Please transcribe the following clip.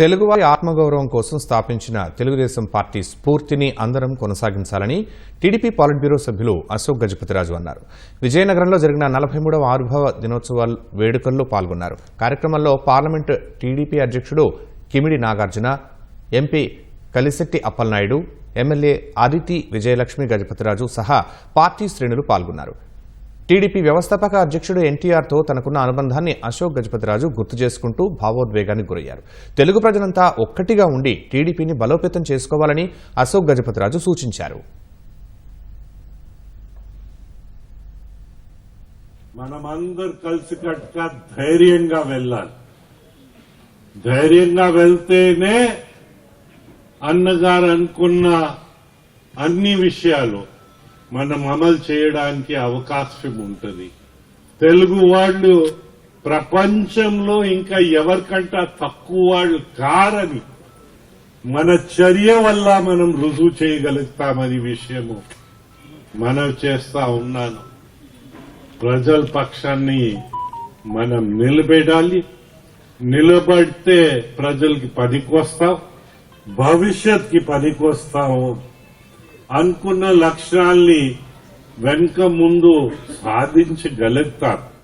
తెలుగువారి ఆత్మగౌరవం కోసం స్థాపించిన తెలుగుదేశం పార్టీ స్ఫూర్తిని అందరం కొనసాగించాలని టీడీపీ పాలిట్ బ్యూరో సభ్యులు అశోక్ గజపతిరాజు అన్నారు. విజయనగరంలో జరిగిన నలభై మూడవ ఆవిర్భావ దినోత్సవాల వేడుకల్లో పాల్గొన్నారు. కార్యక్రమంలో పార్లమెంటు టీడీపీ అధ్యక్షుడు కిమిడి నాగార్జున ఎంపీ కలిశెట్టి అప్పలనాయుడు ఎమ్మెల్యే అదితి విజయలక్ష్మి గజపతిరాజు సహా పార్టీ శ్రేణులు పాల్గొన్నారు. టీడీపీ వ్యవస్థాపక అధ్యక్షుడు ఎన్టీఆర్తో తనకున్న అనుబంధాన్ని అశోక్ గజపతిరాజు గుర్తు చేసుకుంటూ భావోద్వేగానికి గురయ్యారు. తెలుగు ప్రజలంతా ఒక్కటిగా ఉండి టీడీపీని బలోపేతం చేసుకోవాలని అశోక్ గజపతిరాజు సూచించారు. మనమందరు కలిసికట్టుగా ధైర్యంగా వెళ్ళాలి. ధైర్యంగా వెళ్తేనే అన్నగారు అనుకున్న అన్ని విషయాలు మనం అమలు చేయడానికి అవకాశం ఉంటుంది తెలుగు వాళ్ళు ప్రపంచంలో ఇంకా ఎవరికంటా తక్కువ వాళ్ళు కారని మన చర్య వల్ల మనం రుజువు చేయగలుగుతామని విషయము మనం చేస్తా ఉన్నాను. ప్రజల పక్షాన్ని మనం నిలబెడాలి. నిలబడితే ప్రజలకి పనికొస్తాం భవిష్యత్కి పనికొస్తాము అనుకున్న లక్ష్యాల్ని వెనుక ముందు సాధించగలుగుతారు.